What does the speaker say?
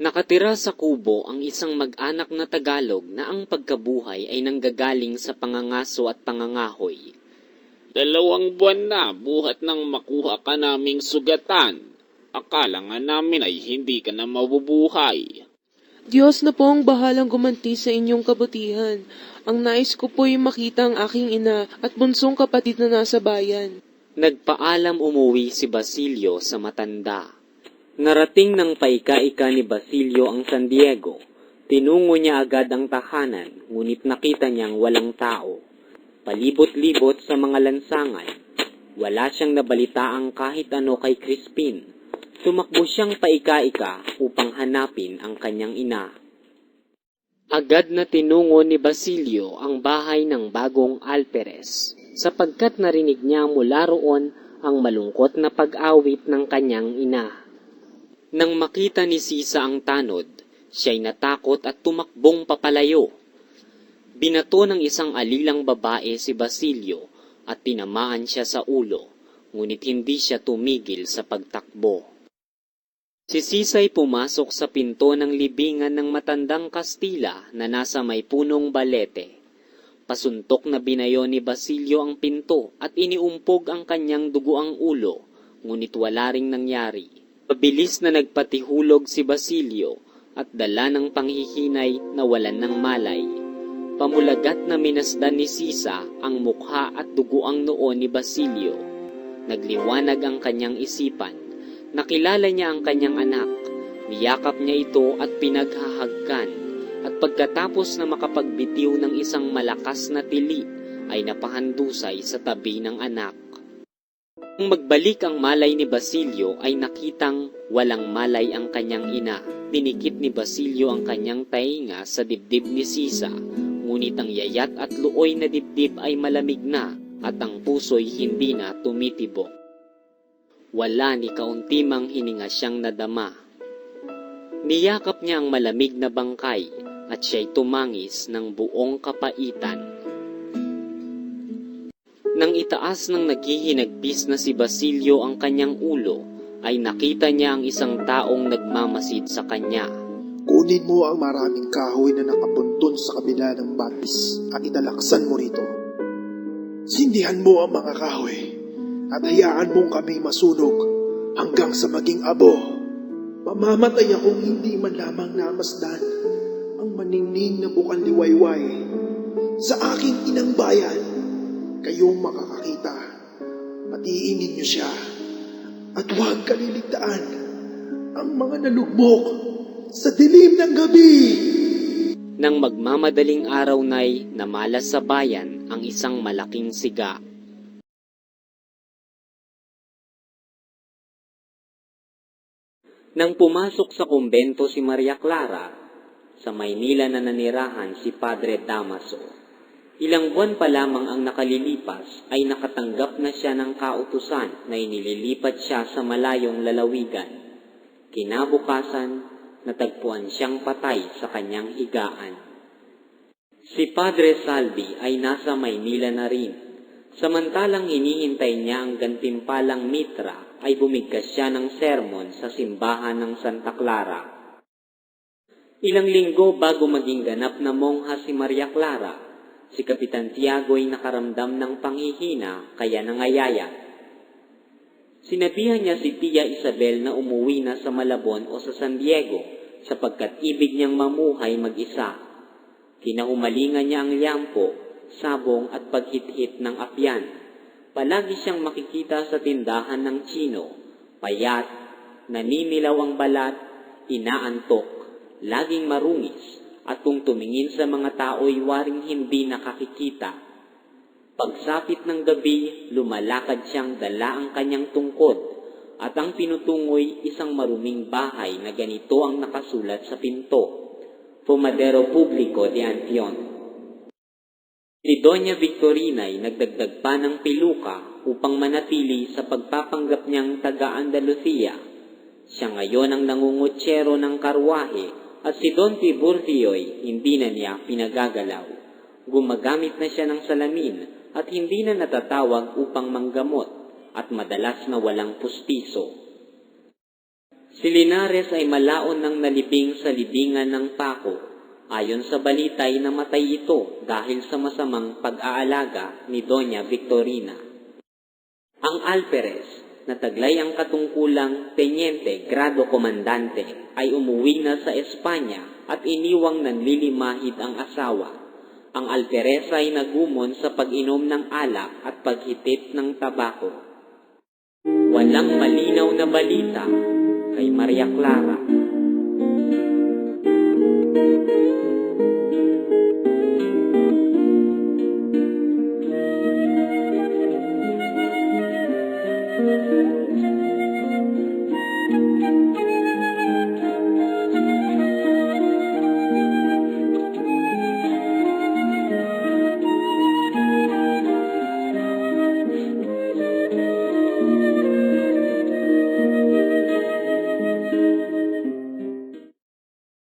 Nakatira sa kubo ang isang mag-anak na Tagalog na ang pagkabuhay ay nanggagaling sa pangangaso at pangangahoy. Dalawang buwan na buhat nang makuha ka naming sugatan. Akala nga namin ay hindi ka na mabubuhay. Diyos na po ang bahalang gumanti sa inyong kabutihan. Ang nais ko po'y makita ang aking ina at bunsong kapatid na nasa bayan. Nagpaalam umuwi si Basilio sa matanda. Narating ng paika-ika ni Basilio ang San Diego. Tinungo niya agad ang tahanan, ngunit nakita niyang walang tao. Palibot-libot sa mga lansangan. Wala siyang nabalitaang kahit ano kay Crispin. Tumakbo siyang paika-ika upang hanapin ang kanyang ina. Agad na tinungo ni Basilio ang bahay ng bagong Alperes, sapagkat narinig niya mula roon ang malungkot na pag-awit ng kanyang ina. Nang makita ni Sisa ang tanod, siya'y natakot at tumakbong papalayo. Binato ng isang alilang babae si Basilio at tinamaan siya sa ulo, ngunit hindi siya tumigil sa pagtakbo. Si Sisay pumasok sa pinto ng libingan ng matandang Kastila na nasa may punong balete. Pasuntok na binayo ni Basilio ang pinto at iniumpog ang kanyang dugoang ulo, ngunit wala ring nangyari. Pabilis na nagpatihulog si Basilio at dala ng panghihinay na walan ng malay. Pamulagat na minasdan ni Sisa ang mukha at dugoang noo ni Basilio. Nagliwanag ang kanyang isipan. Nakilala niya ang kanyang anak. Niyakap niya ito at pinaghahagkan. At pagkatapos na makapagbitiw ng isang malakas na tili, ay napahandusay sa tabi ng anak. Nang magbalik ang malay ni Basilio ay nakitang walang malay ang kanyang ina. Dinikit ni Basilio ang kanyang tainga sa dibdib ni Sisa, ngunit ang yayat at luoy na dibdib ay malamig na at ang puso'y hindi na tumitibok. Wala ni kauntimang hininga siyang nadama. Niyakap niya ang malamig na bangkay at siya'y tumangis ng buong kapaitan. Nang itaas ng naghihinagbis na si Basilio ang kanyang ulo, ay nakita niya ang isang taong nagmamasid sa kanya. Kunin mo ang maraming kahoy na nakapunton sa kabila ng batis at italaksan mo rito. Sindihan mo ang mga kahoy at hayaan mong kami masunog hanggang sa maging abo. Mamamatay akong hindi man lamang namasdan ang maningning na bukal liwayway sa aking inang bayan. Kayong makakakita, patiinin niyo siya at huwag kaliligtaan ang mga nalugmok sa dilim ng gabi. Nang magmamadaling araw na'y namalas sa bayan ang isang malaking siga. Nang pumasok sa kumbento si Maria Clara, sa Maynila na nanirahan si Padre Damaso. Ilang buwan pa lamang ang nakalilipas ay nakatanggap na siya ng kautusan na inililipat siya sa malayong lalawigan. Kinabukasan, natagpuan siyang patay sa kanyang higaan. Si Padre Salvi ay nasa Maynila na rin. Samantalang hinihintay niya ang gantimpalang mitra ay bumigkas siya ng sermon sa simbahan ng Santa Clara. Ilang linggo bago maging ganap na mongha si Maria Clara, si Kapitan Tiago ay nakaramdam ng panghihina kaya nangayaya. Sinabihan niya si Tia Isabel na umuwi na sa Malabon o sa San Diego sapagkat ibig niyang mamuhay mag-isa. Kinahumalingan niya ang liyampo, sabong at paghit-hit ng apyan. Palagi siyang makikita sa tindahan ng Chino, payat, naninilaw ang balat, inaantok, laging marungis, at kung tumingin sa mga tao'y waring hindi nakakikita. Pagsapit ng gabi, lumalakad siyang dala ang kanyang tungkod, at ang pinutungoy isang maruming bahay na ganito ang nakasulat sa pinto, Fumadero Publico de Antion. Si Doña Victorina ay nagdagdag pa ng piluka upang manatili sa pagpapanggap niyang taga-Andalusia. Siya ngayon ang nangungutsero ng karwahe at si Don Tiburcio ay hindi na niya pinagagalaw. Gumagamit na siya ng salamin at hindi na natatawag upang manggamot at madalas na walang pustiso. Si Linares ay malaon ng nalibing sa libingan ng tako. Ayon sa balita ay namatay ito dahil sa masamang pag-aalaga ni Doña Victorina. Ang Alperes, na taglay ang katungkulang Tenyente Grado Komandante, ay umuwi na sa Espanya at iniwang nanlilimahid ang asawa. Ang Alperes ay nagumon sa pag-inom ng alak at paghitit ng tabako. Walang malinaw na balita kay Maria Clara